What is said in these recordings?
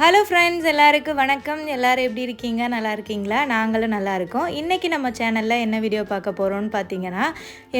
Hello friends எல்லாருக்கும் வணக்கம். எல்லாரும் எப்படி இருக்கீங்க? நல்லா இருக்கீங்களா? நாங்களும் நல்லா இருக்கோம். இன்றைக்கி நம்ம சேனலில் என்ன வீடியோ பார்க்க போகிறோம்னு பார்த்தீங்கன்னா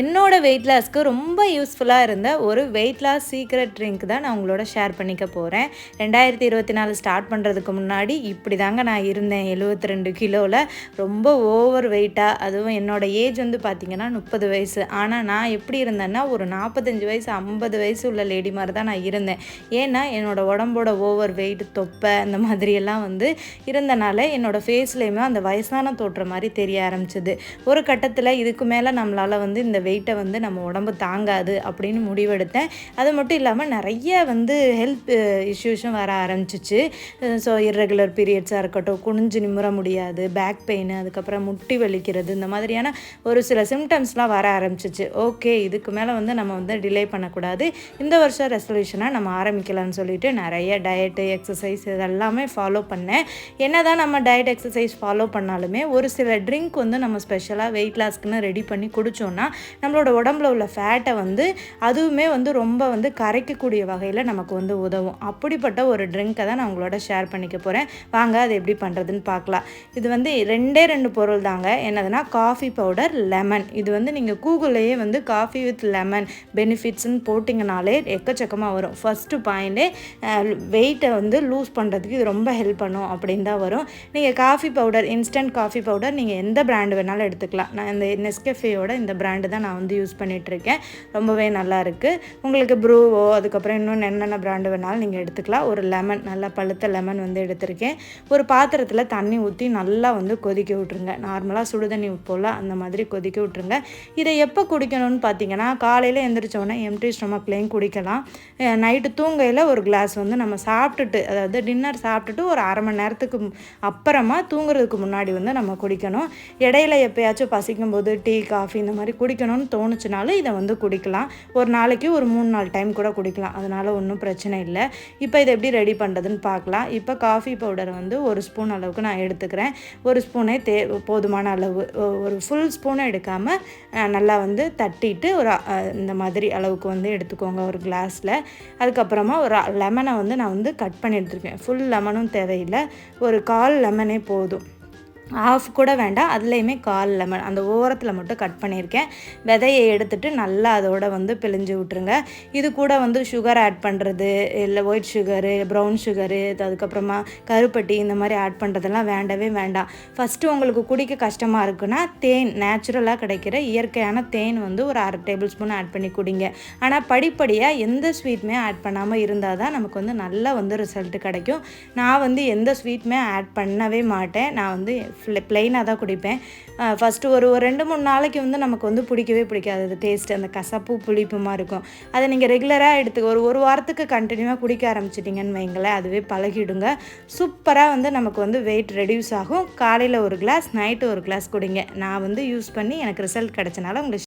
என்னோடய வெயிட் லாஸ்க்கு ரொம்ப யூஸ்ஃபுல்லாக இருந்த ஒரு வெயிட் லாஸ் சீக்ரெட் ட்ரிங்க் தான் நான் உங்களோட ஷேர் பண்ணிக்க போகிறேன் ரெண்டாயிரத்தி இருபத்தி நாலு ஸ்டார்ட் பண்ணுறதுக்கு முன்னாடி இப்படி தாங்க நான் இருந்தேன். எழுபத்தி ரெண்டு கிலோவில் ரொம்ப ஓவர் வெயிட்டாக அதுவும் என்னோட ஏஜ் வந்து பார்த்திங்கன்னா முப்பது வயசு. ஆனால் நான் எப்படி இருந்தேன்னா ஒரு நாற்பத்தஞ்சு வயசு ஐம்பது வயசு உள்ள லேடி மாதிரி தான் நான் இருந்தேன். ஏன்னா என்னோட உடம்போட ஓவர் வெயிட் தொப்பை அந்த மாதிரியெல்லாம் வந்து இருந்தனால என்னோடய ஃபேஸ்லேயுமே அந்த வயசான தோற்ற மாதிரி தெரிய ஆரம்பிச்சது. ஒரு கட்டத்தில் இதுக்கு மேலே நம்மளால் வந்து இந்த வெயிட்டை வந்து நம்ம உடம்பு தாங்காது அப்படின்னு முடிவெடுத்தேன். அது மட்டும் இல்லாமல் நிறைய வந்து ஹெல்த் இஷ்யூஸும் வர ஆரம்பிச்சிச்சு. ஸோ இர்ரெகுலர் பீரியட்ஸாக இருக்கட்டும் குனிஞ்சு நிமிர முடியாது பேக் பெயின் அதுக்கப்புறம் முட்டி வலிக்கிறது இந்த மாதிரியான ஒரு சில சிம்டம்ஸ்லாம் வர ஆரம்பிச்சிச்சு. ஓகே இதுக்கு மேலே வந்து நம்ம வந்து டிலே பண்ணக்கூடாது. இந்த வருஷம் ரெசல்யூஷனாக நம்ம ஆரம்பிக்கலாம்னு சொல்லிட்டு நிறைய டயட்டு எக்ஸசைஸ் இதெல்லாமே ஃபாலோ பண்ணேன். என்ன தான் நம்ம டயட் எக்ஸசைஸ் ஃபாலோ பண்ணாலுமே ஒரு சில ட்ரிங்க் வந்து நம்ம ஸ்பெஷலாக வெயிட் லாஸ்க்குன்னு ரெடி பண்ணி குடித்தோன்னா நம்மளோட உடம்புல உள்ள ஃபேட்டை வந்து அதுவுமே வந்து ரொம்ப வந்து கரைக்கக்கூடிய வகையில் நமக்கு வந்து உதவும். அப்படிப்பட்ட ஒரு ட்ரிங்க்கை தான் நான் உங்களோட ஷேர் பண்ணிக்க போகிறேன் வாங்க அது எப்படி பண்ணுறதுன்னு பார்க்கலாம். இது வந்து ரெண்டே ரெண்டு பொருள் தாங்க. என்னதுன்னா காஃபி பவுடர் லெமன் இது வந்து நீங்கள் கூகுள்லேயே வந்து காஃபி வித் லெமன் பெனிஃபிட்ஸ்ன்னு போட்டிங்கனாலே எக்கச்சக்கமாக வரும். ஃபஸ்ட்டு பாயிண்டே வெயிட்டை வந்து லூஸ் பண்ணுறதுக்கு இது ரொம்ப ஹெல்ப் பண்ணும் அப்படின்னு தான் வரும். நீங்கள் coffee powder instant coffee powder நீங்கள் எந்த பிராண்டு வேணாலும் எடுத்துக்கலாம். நான் இந்த நெஸ்கெஃபேயோட இந்த பிராண்டு தான் நான் வந்து யூஸ் பண்ணிகிட்ருக்கேன் ரொம்பவே நல்லா இருக்குது உங்களுக்கு ப்ரூவோ அதுக்கப்புறம் இன்னும் என்னென்ன பிராண்டு வேணாலும் நீங்கள் எடுத்துக்கலாம். ஒரு லெமன் நல்லா பழுத்த லெமன் வந்து எடுத்திருக்கேன். ஒரு பாத்திரத்தில் தண்ணி ஊற்றி நல்லா வந்து கொதிக்க விட்ருங்க நார்மலாக சுடுதண்ணி உப்போல அந்த மாதிரி கொதிக்க விட்ருங்க இதை எப்போ குடிக்கணும்னு பார்த்தீங்கன்னா காலையில் எந்திரிச்சோடனே எம்டி ஸ்டொமக்லேயும் குடிக்கலாம். நைட்டு தூங்கையில் ஒரு கிளாஸ் வந்து நம்ம சாப்பிட்டுட்டு அதாவது டின்னர் டின்னர் சாப்பிட்டுட்டு ஒரு அரை மணி நேரத்துக்கு அப்புறமா தூங்குறதுக்கு முன்னாடி வந்து நம்ம குடிக்கணும். இடையில எப்போயாச்சும் பசிக்கும் போது டீ காஃபி இந்த மாதிரி குடிக்கணும்னு தோணுச்சுனாலும் இதை வந்து குடிக்கலாம். ஒரு நாளைக்கு ஒரு மூணு நாலு டைம் கூட குடிக்கலாம். அதனால் ஒன்றும் பிரச்சனை இல்லை. இப்போ இதை எப்படி ரெடி பண்ணுறதுன்னு பார்க்கலாம். இப்போ காஃபி பவுடர் வந்து ஒரு ஸ்பூன் அளவுக்கு நான் எடுத்துக்கிறேன். ஒரு ஸ்பூனே தே போதுமான அளவு ஒரு ஃபுல் ஸ்பூனை எடுக்காமல் நல்லா வந்து தட்டிட்டு ஒரு இந்த மாதிரி அளவுக்கு வந்து எடுத்துக்கோங்க ஒரு கிளாஸில் அதுக்கப்புறமா ஒரு லெமனை வந்து நான் வந்து கட் பண்ணி எடுத்துருக்கேன். ஃபுல் லெமனும் தேவையில்லை. ஒரு கால் லெமனே போதும். ஆஃப் கூட வேண்டாம் அதுலேயுமே கால் லெமன் அந்த ஓரத்தில் மட்டும் கட் பண்ணியிருக்கேன் விதையை எடுத்துட்டு நல்லா அதோட வந்து பிழிஞ்சு விட்ருங்க இது கூட வந்து சுகர் ஆட் பண்ணுறது இல்லை ஒயிட் சுகரு ப்ரௌன் சுகரு அதுக்கப்புறமா கருப்பட்டி இந்த மாதிரி ஆட் பண்ணுறதெல்லாம் வேண்டவே வேண்டாம். ஃபஸ்ட்டு உங்களுக்கு குடிக்க கஷ்டமாக இருக்குன்னா தேன் நேச்சுரலாக கிடைக்கிற இயற்கையான தேன் வந்து ஒரு அரை டேபிள் ஸ்பூன் ஆட் பண்ணி குடிங்க. ஆனால் படிப்படியாக எந்த ஸ்வீட்டுமே ஆட் பண்ணாமல் இருந்தால் தான் நமக்கு வந்து நல்லா வந்து ரிசல்ட்டு கிடைக்கும். நான் வந்து எந்த ஸ்வீட்டுமே ஆட் பண்ணவே மாட்டேன். நான் வந்து ப்ளெயினாக தான் குடிப்பேன். ஃபஸ்ட்டு ஒரு ஒரு ரெண்டு மூணு நாளைக்கு வந்து நமக்கு வந்து பிடிக்கவே பிடிக்காது. அது டேஸ்ட் அந்த கசப்பு புளிப்புமா இருக்கும். அதை நீங்கள் ரெகுலராக எடுத்து ஒரு ஒரு வாரத்துக்கு கண்டினியூவாக குடிக்க ஆரம்பிச்சிட்டிங்கன்னு வைங்களேன் அதுவே பழகிடுங்க. சூப்பராக வந்து நமக்கு வந்து வெயிட் ரெடியூஸ் ஆகும். காலையில் ஒரு கிளாஸ் நைட்டு ஒரு கிளாஸ் குடிங்க. நான் வந்து யூஸ் பண்ணி எனக்கு ரிசல்ட் கிடச்சனால உங்களுக்கு